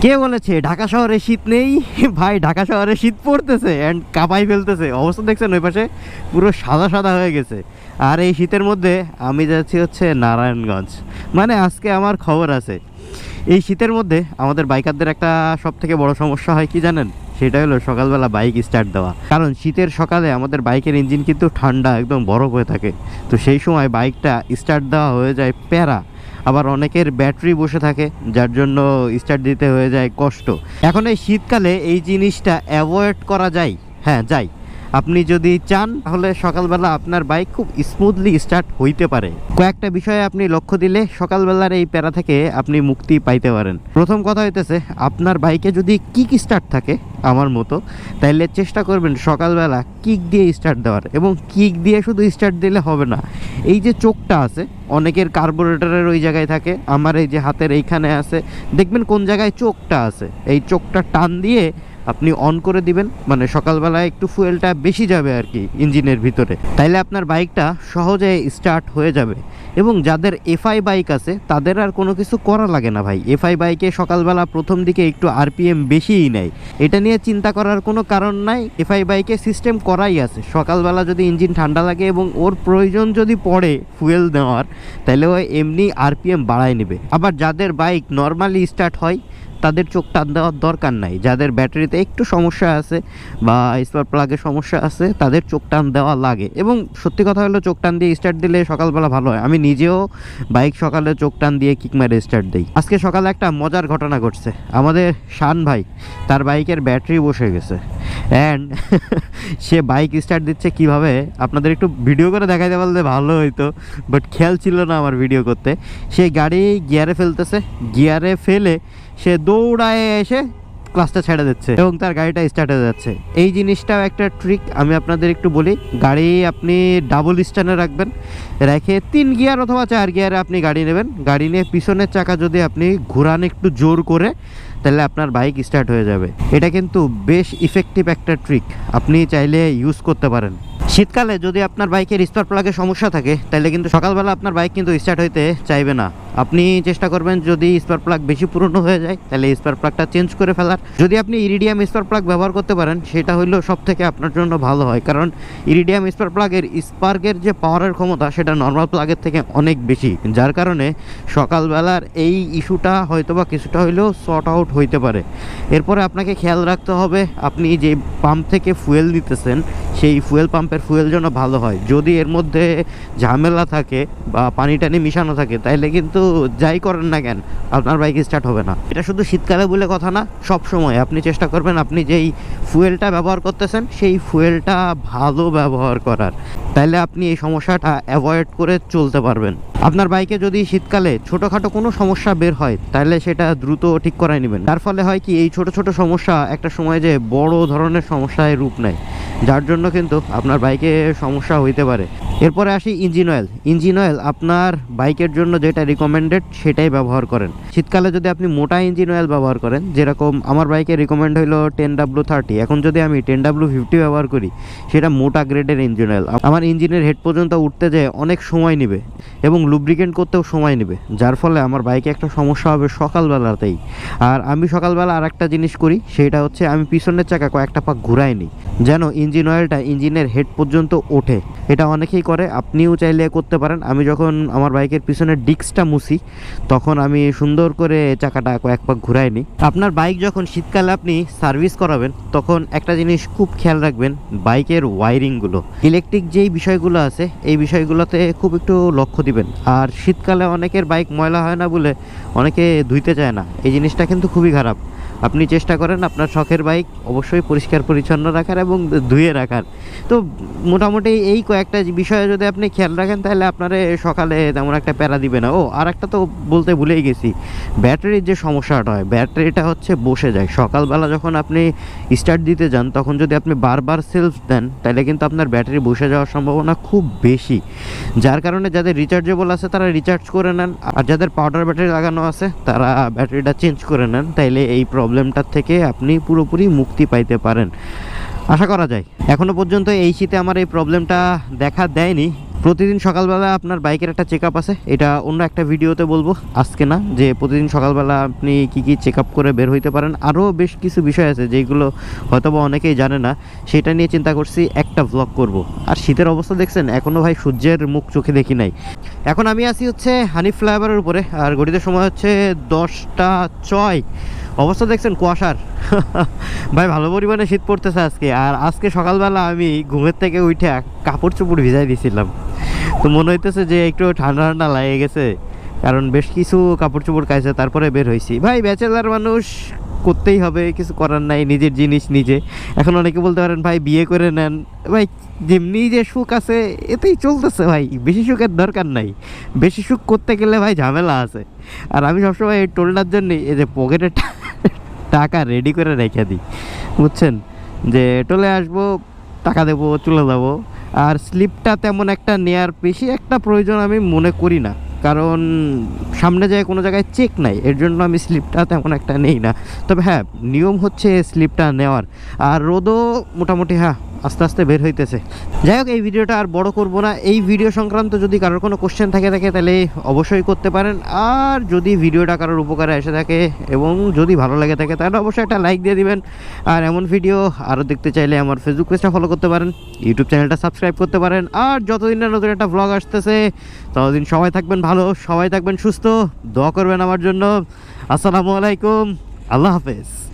কে বলেছে? ঢাকা শহরে শীত নেই? ভাই, ঢাকা শহরে শীত পড়তেছে অ্যান্ড কাঁপাই ফেলতেছে। অবস্থা দেখছেন ওই পাশে পুরো সাদা সাদা হয়ে গেছে। আর এই শীতের মধ্যে আমি যাচ্ছি হচ্ছে নারায়ণগঞ্জ। মানে আজকে আমার খবর আছে। এই শীতের মধ্যে আমাদের বাইকারদের একটা সব থেকে বড় সমস্যা হয় কি জানেন? সেটা হলো সকালবেলা বাইক স্টার্ট দেওয়া। কারণ শীতের সকালে আমাদের বাইকের ইঞ্জিন কিন্তু ঠান্ডা, একদম বরফ হয়ে থাকে। তো সেই সময় বাইকটা স্টার্ট দেওয়া হয়ে যায় প্যারা। আবার অনেকের ব্যাটারি বসে থাকে, যার জন্য স্টার্ট দিতে হয়ে যায় কষ্ট। এখন এই শীতকালে এই জিনিসটা অ্যাভয়েড করা যায়। হ্যাঁ যাই। আপনি যদি চান, তাহলে সকালবেলা আপনার বাইক খুব স্মুথলি স্টার্ট হইতে পারে। কয়েকটা বিষয়ে আপনি লক্ষ্য দিলে সকালবেলার এই প্যারা থেকে আপনি মুক্তি পাইতে পারেন। প্রথম কথা হইতেছে, আপনার বাইকে যদি কিক স্টার্ট থাকে, আমার মতো, তাইলে চেষ্টা করবেন সকালবেলা কিক দিয়ে স্টার্ট দেওয়ার। এবং কিক দিয়ে শুধু স্টার্ট দিলে হবে না, এই যে চোখটা আছে, অনেকের কার্বোরেটরের ওই জায়গায় থাকে, আমার এই যে হাতের এইখানে আছে, দেখবেন কোন জায়গায় চোখটা আছে, এই চোখটা টান দিয়ে আপনি অন করে দিবেন মানে সকালবেলায় একটু ফুয়েলটা বেশি যাবে আর কি, ইঞ্জিনের ভিতরে। তাইলে আপনার বাইকটা সহজে স্টার্ট হয়ে যাবে। এবং যাদের এফআই বাইক আছে, তাদের আর কোনো কিছু করা লাগে না ভাই। এফআই বাইকে সকালবেলা প্রথম দিকে একটু আরপিএম বেশিই নেয়। এটা নিয়ে চিন্তা করার কোনো কারণ নাই। এফআই বাইকে সিস্টেম করাই আছে। সকালবেলা যদি ইঞ্জিন ঠান্ডা লাগে এবং ওর প্রয়োজন যদি পড়ে ফুয়েল দেওয়ার তাহলে ও এমনি আরপিএম বাড়ায় নেবে। আবার যাদের বাইক নর্মালি স্টার্ট হয় তাদের চোখ টান দেওয়ার দরকার নাই। যাদের ব্যাটারিতে একটু সমস্যা আছে বা স্পার্ক প্লাগের সমস্যা আছে, তাদের চোখ টান দেওয়া লাগে। এবং সত্যি কথা হলো, চোখ টান দিয়ে স্টার্ট দিলে সকালবেলা ভালো হয়। আমি নিজেও বাইক সকালে চোখ টান দিয়ে কিক মারে স্টার্ট দিই। আজকে সকালে একটা মজার ঘটনা ঘটছে। আমাদের শান ভাই, তার বাইকের ব্যাটারি বসে গেছে। অ্যান্ড সে বাইক স্টার্ট দিচ্ছে কীভাবে? আপনাদের একটু ভিডিও করে দেখাইতে পারলে ভালো হইতো। বাট খেয়াল ছিল না আমার ভিডিও করতে। সে গাড়ি গিয়ারে ফেলতেছে। গিয়ারে ফেলে সে দৌড়ায় এসে ক্লাসটা ছেড়ে দিচ্ছে এবং তার গাড়িটা স্টার্ট হয়ে যাচ্ছে। এই জিনিসটাও একটা ট্রিক আমি আপনাদের একটু বলি। গাড়ি আপনি ডাবল স্ট্যান্ডে রাখবেন, রেখে তিন গিয়ার অথবা চার গিয়ারে আপনি গাড়ি নেবেন। গাড়ি নিয়ে পিছনের চাকা যদি আপনি ঘুরান একটু জোর করে, তাহলে আপনার বাইক স্টার্ট হয়ে যাবে। এটা কিন্তু বেশ ইফেক্টিভ একটা ট্রিক আপনি চাইলে ইউজ করতে পারেন। শীতকালে যদি আপনার বাইকের স্পার্ক প্লাগের সমস্যা থাকে, তাহলে কিন্তু সকালবেলা আপনার বাইক কিন্তু স্টার্ট হইতে চাইবে না। আপনি চেষ্টা করবেন যদি স্পার প্লাগ বেশি পুরনো হয়ে যায়, তাহলে স্পার প্লাগটা চেঞ্জ করে ফেলার। যদি আপনি ইরিডিয়াম স্পার প্লাগ ব্যবহার করতে পারেন, সেটা হইল সব থেকে আপনার জন্য ভালো হয়। কারণ ইরিডিয়াম স্পার প্লাগের স্পার্কের যে পাওয়ারের ক্ষমতা, সেটা নর্মাল প্লাগের থেকে অনেক বেশি। যার কারণে সকালবেলার এই ইস্যুটা হয়তো বা কিছুটা হইলেও শর্ট আউট হইতে পারে। এরপরে আপনাকে খেয়াল রাখতে হবে, আপনি যে পাম্প থেকে ফুয়েল দিতেছেন সেই ফুয়েল পাম্পের ফুয়েল যেন ভালো হয়। যদি এর মধ্যে ঝামেলা থাকে বা পানি টানি মিশানো থাকে তাইলে কিন্তু যাই করেন না কেন, আপনার বাইক স্টার্ট হবে না। এটা শুধু শীতকালে বলে কথা না, সব সময়। আপনি চেষ্টা করবেন আপনি যেই ফুয়েলটা ব্যবহার করতেছেন, সেই ফুয়েলটা ভালো ব্যবহার করার। তাইলে আপনি এই সমস্যাটা অ্যাভয়েড করে চলতে পারবেন। আপনার বাইকে যদি শীতকালে ছোটোখাটো কোনো সমস্যা বের হয় তাহলে সেটা দ্রুত ঠিক করাই নেবেন। তার ফলে হয় কি, এই ছোট ছোট সমস্যা একটা সময় যে বড় ধরনের সমস্যায় রূপ নেয়। যার জন্য কিন্তু আপনার বাইকে সমস্যা হইতে পারে। এরপরে আসি ইঞ্জিন অয়েল ইঞ্জিন অয়েল আপনার বাইকের জন্য যেটা রিকমেন্ডেড সেটাই ব্যবহার করেন। শীতকালে যদি আপনি মোটা ইঞ্জিন অয়েল ব্যবহার করেন, যেরকম আমার বাইকে রিকমেন্ড হলো টেন ডাব্লু থার্টি এখন যদি আমি টেন ডাব্লু ফিফটি ব্যবহার করি, সেটা মোটা গ্রেডের ইঞ্জিন অয়েল আমার ইঞ্জিনের হেড পর্যন্ত উঠতে যেয়ে অনেক সময় নেবে এবং লুব্রিকেন্ট করতেও সময় নেবে, যার ফলে আমার বাইকে একটা সমস্যা হবে সকালবেলাতেই। আর আমি সকালবেলা আর একটা জিনিস করি, সেটা হচ্ছে আমি পিছনের চাকা কয়েকটা পাক ঘুরাই নিই, যেন ইঞ্জিন অয়েলটা ইঞ্জিনের হেড পর্যন্ত ওঠে। এটা অনেকেই করে আপনিও চাইলে করতে পারেন। আমি যখন আমার বাইকের পিছনের ডিস্কটা মুছি, তখন আমি সুন্দর করে চাকাটা কয়েক পাক ঘুরাই নিই। আপনার বাইক যখন শীতকালে আপনি সার্ভিস করাবেন, তখন একটা জিনিস খুব খেয়াল রাখবেন, বাইকের ওয়ারিংগুলো। ইলেকট্রিক যেই বিষয়গুলো আছে, এই বিষয়গুলোতে খুব একটু লক্ষ্য দিবেন। আর শীতকালে অনেকের বাইক ময়লা হয় না বলে অনেকে ধুইতে চায় না। এই জিনিসটা কিন্তু খুবই খারাপ। আপনি চেষ্টা করেন আপনার শখের বাইক অবশ্যই পরিষ্কার, পরিচ্ছন্ন রাখার এবং ধুয়ে রাখার। তো মোটামুটি এই কয়েকটা বিষয়ে যদি আপনি খেয়াল রাখেন, তাহলে আপনারে সকালে তেমন একটা প্যারা দিবে না। ও আর একটা তো বলতে ভুলেই গেছি। ব্যাটারির যে সমস্যাটা হয়, ব্যাটারিটা হচ্ছে বসে যায়। সকালবেলা যখন আপনি স্টার্ট দিতে যান, তখন যদি আপনি বারবার সেলফ দেন, তাহলে কিন্তু আপনার ব্যাটারি বসে যাওয়ার সম্ভাবনা খুব বেশি। যার কারণে যাদের রিচার্জেবল আছে, তারা রিচার্জ করে নেন। আর যাদের পাউডার ব্যাটারি লাগানো আছে, তারা ব্যাটারিটা চেঞ্জ করে নেন, তাইলে এই প্রবলেমটার থেকে আপনি পুরোপুরি মুক্তি পাইতে পারেন। আশা করা যায়। এখনও পর্যন্ত এই শীতে আমার এই প্রবলেমটা দেখা দেয়নি। প্রতিদিন সকালবেলা আপনার বাইকের একটা চেক আছে। এটা অন্য একটা ভিডিওতে বলব। আজকে না, যে প্রতিদিন সকালবেলা আপনি কি কি চেক করে বের হইতে পারেন। আরও বেশ কিছু বিষয় আছে যেগুলো হয়তোবা অনেকেই জানে না। সেটা নিয়ে চিন্তা করছি, একটা ভ্লগ করব। আর শীতের অবস্থা দেখছেন এখনও ভাই সূর্যের মুখ চোখে দেখি নাই। এখন আমি আছি হচ্ছে হানি ফ্লাইওভারের উপরে, আর গড়িতে সময় হচ্ছে দশটা ছয়। অবস্থা দেখছেন কুয়াশার। ভাই ভালো পরিমাণে শীত পড়তেছে আজকে, আর আজকে সকালবেলা আমি ঘুমের থেকে উঠে কাপড় চোপড় ভিজাই দিয়েছিলাম তো মনে হইতেছে যে একটু ঠান্ডা ঠান্ডা লাগে গেছে, কারণ বেশ কিছু কাপড় চোপড় কাইছে, তারপরে বের হয়েছি ভাই ব্যাচেলার মানুষ করতেই হবে, কিছু করার নাই, নিজের জিনিস নিজে। এখন অনেকে বলতে পারেন, ভাই, বিয়ে করে নেন। ভাই, যেমনি যে সুখ আছে, এতেই চলতেছে ভাই, বেশি সুখের দরকার নাই। বেশি সুখ করতে গেলে ভাই ঝামেলা আছে। আর আমি সবসময় এই টোলটার জন্যই, এই যে পকেটে টাকা রেডি করে রেখে দিই। বুঝছেন? যে টোলে আসব, টাকা দেবো, চলে যাব। আর স্লিপটা তেমন একটা নেয়ার বেশি একটা প্রয়োজন আমি মনে করি না। কারণ সামনে যায় কোনো জায়গায় চেক নাই, এর জন্য আমি স্লিপটা তেমন একটা নেই না। তবে হ্যাঁ নিয়ম হচ্ছে স্লিপটা নেওয়ার। আর রোদও মোটামুটি হ্যাঁ আস্তে আস্তে বের হইতেছে। যাই হোক, এই ভিডিওটা আর বড় করব না। এই ভিডিও সংক্রান্ত যদি কারোর কোনো কোশ্চেন থাকে থাকে, তাহলে অবশ্যই করতে পারেন। আর যদি ভিডিওটা কারোর উপকারে এসে থাকে এবং যদি ভালো লাগে থাকে, তাহলে অবশ্যই একটা লাইক দিয়ে দিবেন। আর এমন ভিডিও আরও দেখতে চাইলে আমার ফেসবুক পেজটা ফলো করতে পারেন ইউটিউব চ্যানেলটা সাবস্ক্রাইব করতে পারেন। আর যতদিন না নতুন একটা ব্লগ আসতেছে, ততদিন সবাই থাকবেন ভালো, সবাই থাকবেন সুস্থ। দোয়া করবেন আমার জন্য। আসসালামু আলাইকুম। আল্লাহ হাফেজ।